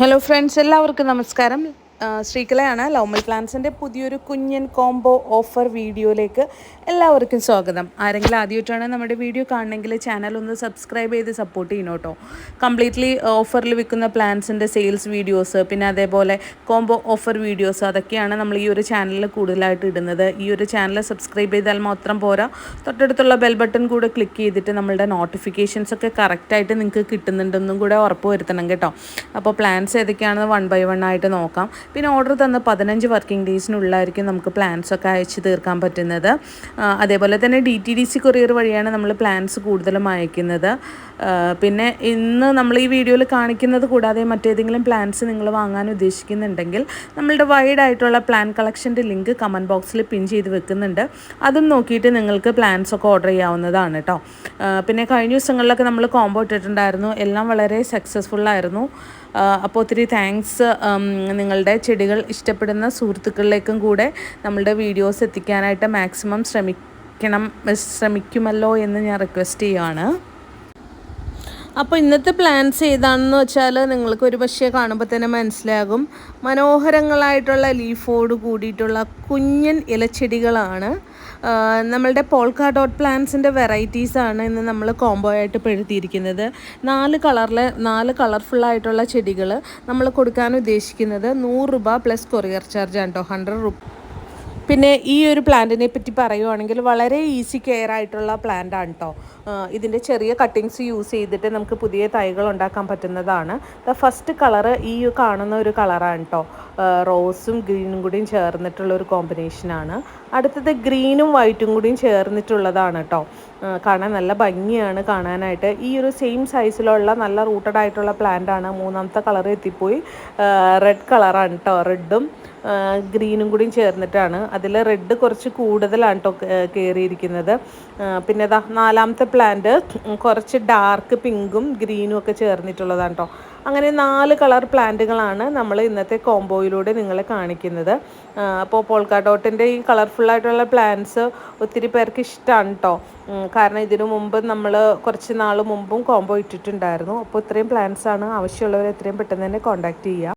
Hello friends എല്ലാവർക്കും നമസ്കാരം. ശ്രീകലയാണ് ലൗമൽ പ്ലാൻസിന്റെ പുതിയൊരു കുഞ്ഞൻ കോംബോ ഓഫർ വീഡിയോയിലേക്ക് എല്ലാവർക്കും സ്വാഗതം. ആരെങ്കിലും ആദ്യമായിട്ടാണ് നമ്മുടെ വീഡിയോ കാണണമെങ്കിൽ ചാനൽ ഒന്ന് സബ്സ്ക്രൈബ് ചെയ്ത് സപ്പോർട്ട് ചെയ്യണം കേട്ടോ. കംപ്ലീറ്റ്ലി ഓഫറിൽ വിൽക്കുന്ന പ്ലാൻസിന്റെ സെയിൽസ് വീഡിയോസ് പിന്നെ അതേപോലെ കോംബോ ഓഫർ വീഡിയോസ് അതൊക്കെയാണ് നമ്മൾ ഈ ഒരു ചാനലിൽ കൂടുതലായിട്ട് ഇടുന്നത്. ഈ ഒരു ചാനൽ സബ്സ്ക്രൈബ് ചെയ്താൽ മാത്രം പോരാ. തൊട്ടടുത്തുള്ള ബെൽ ബട്ടൺ കൂടെ ക്ലിക്ക് ചെയ്തിട്ട് നമ്മളുടെ നോട്ടിഫിക്കേഷൻസ് ഒക്കെ കറക്റ്റായിട്ട് നിങ്ങൾക്ക് കിട്ടുന്നുണ്ടെന്നും കൂടെ ഉറപ്പ് വരുത്തണം കേട്ടോ. അപ്പോൾ പ്ലാൻസ് ഏതൊക്കെയാണെന്ന് വൺ ബൈ വൺ ആയിട്ട് നോക്കാം. പിന്നെ ഓർഡർ തന്ന പതിനഞ്ച് വർക്കിംഗ് ഡേയ്സിനുള്ളിലായിരിക്കും നമുക്ക് പ്ലാൻസ് ഒക്കെ അയച്ചു തീർക്കാൻ പറ്റുന്നത്. അതേപോലെ തന്നെ D T D C courier വഴിയാണ് നമ്മൾ പ്ലാൻസ് കൂടുതലും അയക്കുന്നത്. പിന്നെ ഇന്ന് നമ്മൾ ഈ വീഡിയോയിൽ കാണിക്കുന്നത് കൂടാതെ മറ്റേതെങ്കിലും പ്ലാൻസ് നിങ്ങൾ വാങ്ങാൻ ഉദ്ദേശിക്കുന്നുണ്ടെങ്കിൽ നമ്മളുടെ വൈഡ് ആയിട്ടുള്ള പ്ലാൻ കളക്ഷന്റെ ലിങ്ക് കമന്റ് ബോക്സിൽ പിൻ ചെയ്ത് വെക്കുന്നുണ്ട്. അതും നോക്കിയിട്ട് നിങ്ങൾക്ക് പ്ലാൻസ് ഒക്കെ ഓർഡർ ചെയ്യാവുന്നതാണ് കേട്ടോ പിന്നെ കഴിഞ്ഞ ദിവസങ്ങളിലൊക്കെ നമ്മൾ കോംബോ ഇട്ടിട്ടുണ്ടായിരുന്നു. എല്ലാം വളരെ സക്സസ്ഫുള്ളായിരുന്നു അപ്പോൾ ഒത്തിരി താങ്ക്സ് നിങ്ങളുടെ ചെടികൾ ഇഷ്ടപ്പെടുന്ന സുഹൃത്തുക്കളിലേക്കും കൂടെ നമ്മളുടെ വീഡിയോസ് എത്തിക്കാനായിട്ട് മാക്സിമം ശ്രമിക്കണം ശ്രമിക്കുമല്ലോ എന്ന് ഞാൻ റിക്വസ്റ്റ് ചെയ്യുകയാണ് അപ്പോൾ ഇന്നത്തെ പ്ലാൻസ് ഏതാണെന്ന് വെച്ചാൽ നിങ്ങൾക്ക് ഒരു പക്ഷേ കാണുമ്പോൾ തന്നെ മനസ്സിലാകും. മനോഹരങ്ങളായിട്ടുള്ള ലീഫോട് കൂടിയിട്ടുള്ള കുഞ്ഞൻ ഇലച്ചെടികളാണ്. നമ്മളുടെ പോൾക്കാ ഡോട്ട് പ്ലാന്റ്സിന്റെ വെറൈറ്റീസാണ് ഇന്ന് നമ്മൾ കോംബോ ആയിട്ട് പെടുത്തിയിരിക്കുന്നത്. നാല് കളറിലെ നാല് കളർഫുള്ളായിട്ടുള്ള ചെടികൾ നമ്മൾ കൊടുക്കാൻ ഉദ്ദേശിക്കുന്നത് നൂറ് രൂപ പ്ലസ് കൊറിയർ ചാർജ് ആണ് കേട്ടോ ഹൺഡ്രഡ് പിന്നെ ഈ ഒരു പ്ലാന്റിനെ പറ്റി പറയുവാണെങ്കിൽ വളരെ ഈസി കെയർ ആയിട്ടുള്ള പ്ലാന്റ് ആണ് കേട്ടോ ഇതിന്റെ ചെറിയ കട്ടിങ്സ് യൂസ് ചെയ്തിട്ട് നമുക്ക് പുതിയ തൈകൾ ഉണ്ടാക്കാൻ പറ്റുന്നതാണ്. ദ ഫസ്റ്റ് കളറ് ഈ കാണുന്ന ഒരു കളറാണ് കേട്ടോ റോസും ഗ്രീനും കൂടിയും ചേർന്നിട്ടുള്ള ഒരു കോമ്പിനേഷനാണ് അടുത്തത് ഗ്രീനും വൈറ്റും കൂടിയും ചേർന്നിട്ടുള്ളതാണ് കേട്ടോ കാണാൻ നല്ല ഭംഗിയാണ് കാണാനായിട്ട്. ഈ ഒരു സെയിം സൈസിലുള്ള നല്ല റൂട്ടഡ് ആയിട്ടുള്ള പ്ലാന്റ് ആണ് മൂന്നാമത്തെ കളർ എത്തിപ്പോയി. റെഡ് കളറാണ് കേട്ടോ റെഡും ഗ്രീനും കൂടിയും ചേർന്നിട്ടാണ്. അതിൽ റെഡ് കുറച്ച് കൂടുതലാണ് കേട്ടോ കയറിയിരിക്കുന്നത് പിന്നെ ഇതാ നാലാമത്തെ പ്ലാന്റ് കുറച്ച് ഡാർക്ക് പിങ്കും ഗ്രീനും ഒക്കെ ചേർന്നിട്ടുള്ളതാണ് കേട്ടോ അങ്ങനെ നാല് കളർ പ്ലാന്റുകളാണ് നമ്മൾ ഇന്നത്തെ കോംബോയിലൂടെ നിങ്ങളെ കാണിക്കുന്നത്. അപ്പോൾ പോൾക്കാട്ടോട്ടിന്റെ ഈ കളർഫുള്ളായിട്ടുള്ള പ്ലാന്റ്സ് ഒത്തിരി പേർക്ക് ഇഷ്ടമാണ് കേട്ടോ കാരണം ഇതിനു മുമ്പ് നമ്മൾ കുറച്ച് നാൾ മുമ്പും കോംബോ ഇട്ടിട്ടുണ്ടായിരുന്നു. അപ്പോൾ ഇത്രയും പ്ലാന്റ്സാണ് ആവശ്യമുള്ളവർ എത്രയും പെട്ടെന്ന് തന്നെ കോൺടാക്റ്റ് ചെയ്യുക